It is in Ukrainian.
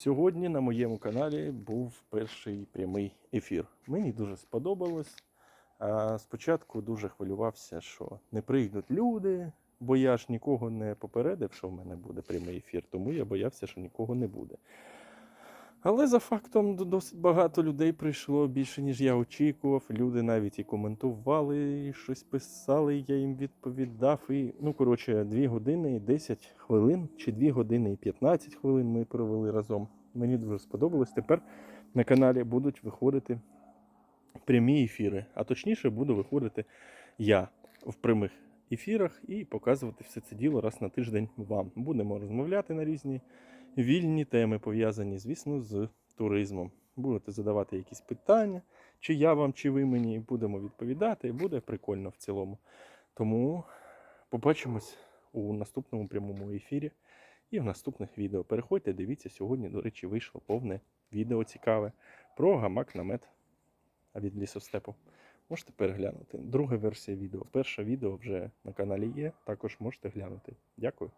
Сьогодні на моєму каналі був перший прямий ефір. Мені дуже сподобалось. Спочатку дуже хвилювався, що не прийдуть люди, бо я ж нікого не попередив, що в мене буде прямий ефір, тому я боявся, що нікого не буде. Але за фактом досить багато людей прийшло більше, ніж я очікував. Люди навіть і коментували, і щось писали, я їм відповідав. І, ну, коротше, 2 години і 10 хвилин, чи 2 години і 15 хвилин ми провели разом. Мені дуже сподобалось. Тепер на каналі будуть виходити прямі ефіри. А точніше, буду виходити я в прямих ефірах і показувати все це діло раз на тиждень вам. Будемо розмовляти на різні вільні теми, пов'язані, звісно, з туризмом. Будете задавати якісь питання, чи я вам, чи ви мені, будемо відповідати. Буде прикольно в цілому. Тому побачимось у наступному прямому ефірі і в наступних відео. Переходьте, дивіться, сьогодні, до речі, вийшло повне відео цікаве про гамак намет від лісостепу. Можете переглянути. Друга версія відео. Перше відео вже на каналі є, також можете глянути. Дякую.